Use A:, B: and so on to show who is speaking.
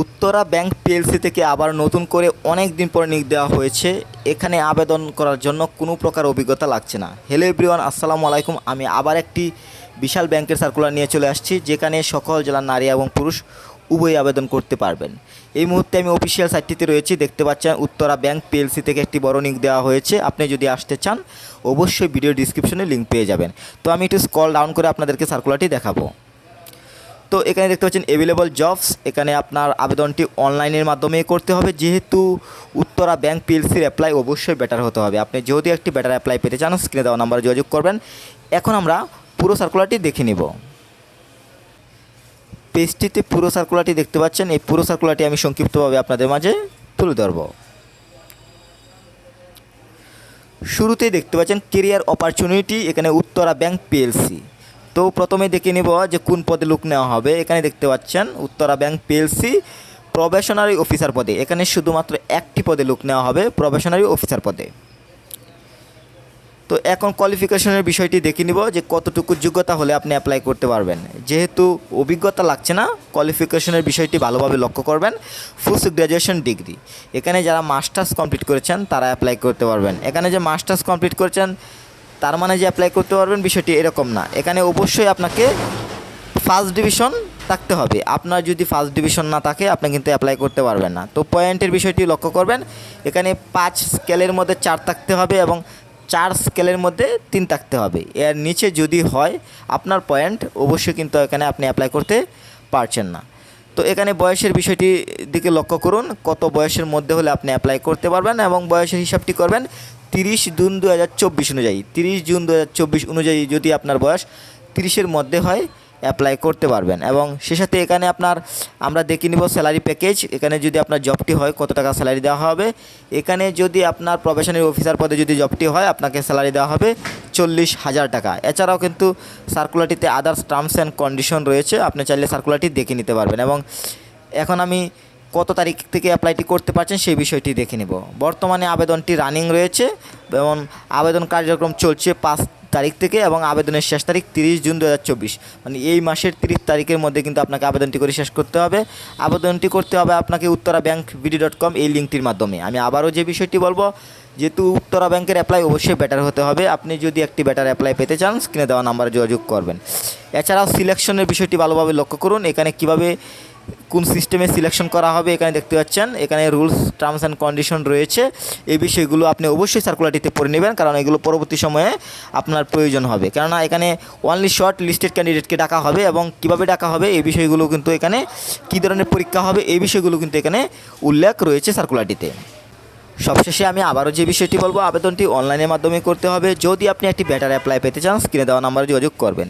A: Uttara bank PLC থেকে আবার নতুন করে অনেক দিন পরে নিয়োগ দেওয়া হয়েছে। এখানে আবেদন করার জন্য কোনো প্রকার অভিজ্ঞতা লাগছে না। হ্যালো এভরিওয়ান আসসালামু আলাইকুম। আমি আবার একটি বিশাল ব্যাংকের সার্কুলার নিয়ে চলে আসছি, যেখানে সকল জেলার নারী এবং পুরুষ উভয়ই আবেদন করতে পারবেন। এই মুহূর্তে আমি অফিসিয়াল সাইটটিতে রয়েছি, দেখতে পাচ্ছেন উত্তরা ব্যাংক পিএলসি থেকে একটি বড় নিয়োগ দেওয়া হয়েছে। আপনি যদি আসতে চান, অবশ্যই ভিডিও ডিসক্রিপশনে লিঙ্ক পেয়ে যাবেন। তো আমি একটু স্কল ডাউন করে আপনাদেরকে সার্কুলারটি দেখাবো। তো এখানে দেখতে পাচ্ছেন অ্যাভেলেবল জবস এখানে আপনার আবেদনটি অনলাইনের মাধ্যমে করতে হবে। যেহেতু উত্তরা ব্যাংক পিএলসির অ্যাপ্লাই অবশ্যই বেটার হতে হবে। আপনি যদি একটি বেটার অ্যাপ্লাই পেতে চান স্ক্রিনে দেওয়া নাম্বারে যোগাযোগ করবেন। এখন আমরা পুরো সার্কুলারটি দেখে নিব। পেজটিতে পুরো সার্কুলারটি দেখতে পাচ্ছেন। এই পুরো সার্কুলারটি আমি সংক্ষিপ্তভাবে আপনাদের মাঝে তুলে ধরব। শুরুতেই দেখতে পাচ্ছেন কেরিয়ার অপরচুনিটি এখানে উত্তরা ব্যাংক পিএলসি তো প্রথমে দেখে নেব যে কোন পদে লোক নেওয়া হবে। এখানে দেখতে পাচ্ছেন Uttara bank PLC probationary officer পদে। এখানে শুধুমাত্র একটি পদে লোক নেওয়া হবে প্রবেশনারি অফিসার পদে। তো এখন কোয়ালিফিকেশনের বিষয়টি দেখে নিব যে কতটুকু যোগ্যতা হলে আপনি অ্যাপ্লাই করতে পারবেন। যেহেতু অভিজ্ঞতা লাগছে না কোয়ালিফিকেশনের বিষয়টি ভালোভাবে লক্ষ্য করবেন। পোস্ট গ্র্যাজুয়েশন ডিগ্রি এখানে যারা মাস্টার্স কমপ্লিট করেছেন, তারা অ্যাপ্লাই করতে পারবেন। এখানে যে মাস্টার্স কমপ্লিট করেছেন তার মানে যে অ্যাপ্লাই করতে পারবেন বিষয়টি এরকম না। এখানে অবশ্যই আপনাকে ফার্স্ট ডিভিশন থাকতে হবে। আপনার যদি ফার্স্ট ডিভিশন না থাকে, আপনি কিন্তু অ্যাপ্লাই করতে পারবেন না। তো পয়েন্টের বিষয়টি লক্ষ্য করবেন। এখানে পাঁচ স্কেলের মধ্যে চার থাকতে হবে এবং চার স্কেলের মধ্যে তিন থাকতে হবে। এর নিচে যদি হয়, আপনার পয়েন্ট অবশ্যই কিন্তু এখানে আপনি অ্যাপ্লাই করতে পারছেন না। তো এখানে বয়সের বিষয়টি দিকে লক্ষ্য করুন। কত বয়সের মধ্যে হলে আপনি অ্যাপ্লাই করতে পারবেন এবং বয়সের হিসাবটি করবেন তিরিশ জুন দু হাজার চব্বিশ অনুযায়ী, তিরিশ জুন দু হাজার চব্বিশ অনুযায়ী যদি আপনার বয়স তিরিশের মধ্যে হয় অ্যাপ্লাই করতে পারবেন। এবং সে সাথে এখানে আপনার, আমরা দেখে নিব স্যালারি প্যাকেজ এখানে যদি আপনার জবটি হয়, কত টাকা স্যালারি দেওয়া হবে। এখানে যদি আপনার প্রফেশনাল অফিসার পদে যদি জবটি হয়, আপনাকে স্যালারি দেওয়া হবে চল্লিশ হাজার টাকা। এছাড়াও কিন্তু সার্কুলারটিতে আদার্স টার্মস অ্যান্ড কন্ডিশন রয়েছে, আপনি চাইলে সার্কুলারটি দেখে নিতে পারবেন। এবং এখন আমি কত তারিখ থেকে অ্যাপ্লাইটি করতে পারছেন সেই বিষয়টি দেখে নেব। বর্তমানে আবেদনটি রানিং রয়েছে এবং আবেদন কার্যক্রম চলছে পাঁচ তারিখ থেকে এবং আবেদনের শেষ তারিখ তিরিশ জুন দু হাজার চব্বিশ। মানে এই মাসের তিরিশ তারিখের মধ্যে কিন্তু আপনাকে আবেদনটি করে শেষ করতে হবে। আবেদনটি করতে হবে আপনাকে Uttara bank BD dot com এই লিঙ্কটির মাধ্যমে। আমি আবারও যে বিষয়টি বলব, যেহেতু উত্তরা ব্যাংকের অ্যাপ্লাই অবশ্যই বেটার হতে হবে। আপনি যদি একটি বেটার অ্যাপ্লাই পেতে চান স্ক্রিনে দেওয়া নাম্বারে যোগাযোগ করবেন। এছাড়াও সিলেকশনের বিষয়টি ভালোভাবে লক্ষ্য করুন। এখানে কীভাবে কোন সিস্টেমে সিলেকশন করা হবে এখানে দেখতে পাচ্ছেন। এখানে রুলস টার্মস অ্যান্ড কন্ডিশন রয়েছে। এই বিষয়গুলো আপনি অবশ্যই সার্কুলারটিতে পড়ে নেবেন, কারণ এগুলো পরবর্তী সময়ে আপনার প্রয়োজন হবে। কেননা এখানে অনলি শর্ট লিস্টেড ক্যান্ডিডেটকে ডাকা হবে এবং কীভাবে ডাকা হবে, এই বিষয়গুলো কিন্তু এখানে কী ধরনের পরীক্ষা হবে, এই বিষয়গুলো কিন্তু এখানে উল্লেখ রয়েছে সার্কুলারটিতে সবশেষে আমি আবারও যে বিষয়টি বলব, আবেদনটি অনলাইনের মাধ্যমে করতে হবে। যদি আপনি একটি বেটার অ্যাপ্লাই পেতে চান স্ক্রিনে দেওয়া নাম্বারে যোগাযোগ করবেন।